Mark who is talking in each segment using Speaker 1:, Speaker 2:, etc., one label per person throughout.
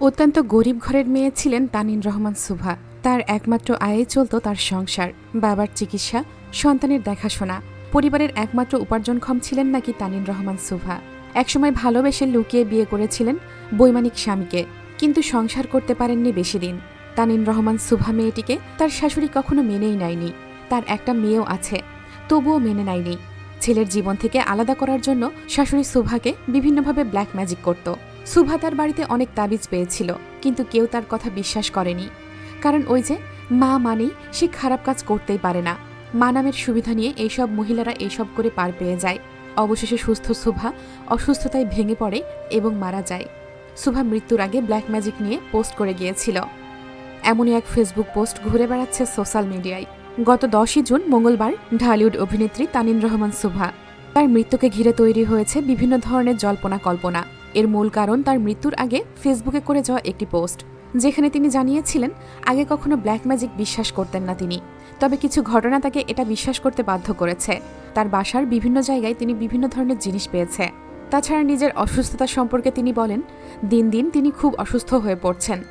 Speaker 1: অত্যন্ত গরিব ঘরের মেয়ে ছিলেন তানিন রহমান সুভা। তার একমাত্র আয়ে চলত তার সংসার। বাবার চিকিৎসা, সন্তানের দেখাশোনা। পরিবারের একমাত্র উপার্জনক্ষম ছিলেন নাকি তানিন রহমান সুভা। একসময় ভালোবেসে লুকিয়ে বিয়ে করেছিলেন বৈমানিক স্বামীকে, কিন্তু সংসার করতে পারেননি বেশি দিন। তানিন রহমান সুভা মেয়েটিকে তার শাশুড়ি কখনো মেনেই নেয়নি। তার একটা মেয়েও আছে, তবুও মেনে নেয়নি। ছেলের জীবন থেকে আলাদা করার জন্য শাশুড়ি সুভাকে বিভিন্নভাবে ব্ল্যাক ম্যাজিক করত। সুভা তার বাড়িতে অনেক তাবিজ পেয়েছিল, কিন্তু কেউ তার কথা বিশ্বাস করেনি। কারণ ওই যে, মা মানেই সে খারাপ কাজ করতেই পারে না। মা নামের সুবিধা নিয়ে এইসব মহিলারা এইসব করে পার পেয়ে যায়। অবশেষে সুস্থ সুভা অসুস্থতায় ভেঙে পড়ে এবং মারা যায়। সুভা মৃত্যুর আগে ব্ল্যাক ম্যাজিক নিয়ে পোস্ট করে গিয়েছিল। এমনই এক ফেসবুক পোস্ট ঘুরে বেড়াচ্ছে সোশ্যাল মিডিয়ায়। গত দশই জুন মঙ্গলবার ঢালিউড অভিনেত্রী তানিন রহমান সুভা তার মৃত্যুকে ঘিরে তৈরি হয়েছে বিভিন্ন ধরনের জল্পনা কল্পনা। এর মূল কারণ তার মৃত্যুর আগে ফেসবুকে করে যাওয়া একটি পোস্ট, যেখানে তিনি জানিয়েছিলেন, আগে কখনো ব্ল্যাক ম্যাজিক বিশ্বাস করতেন না তিনি। তবে কিছু ঘটনা তাকে এটা বিশ্বাস করতে বাধ্য করেছে। তার বাসার বিভিন্ন জায়গায় তিনি বিভিন্ন ধরনের জিনিস পেয়েছে। তাছাড়া নিজের অসুস্থতা সম্পর্কে তিনি বলেন, দিন দিন তিনি খুব অসুস্থ হয়ে পড়ছেন।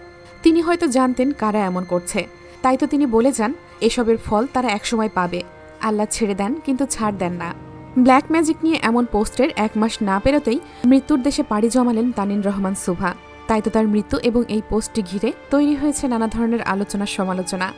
Speaker 1: তিনি হয়তো জানতেন কারা এমন করছে। তাই তো তিনি বলে যান, এসবের ফল তারা একসময় পাবে। আল্লাহ ছেড়ে দেন, কিন্তু ছাড় দেন না। ব্ল্যাক ম্যাজিক নিয়ে এমন পোস্টের এক মাস না পেরোতেই মৃত্যুর দেশে পাড়ি জমালেন তানিন রহমান সুভা। তাই তো তার মৃত্যু এবং এই পোস্টটি ঘিরে তৈরি হয়েছে নানা ধরনের আলোচনা সমালোচনা।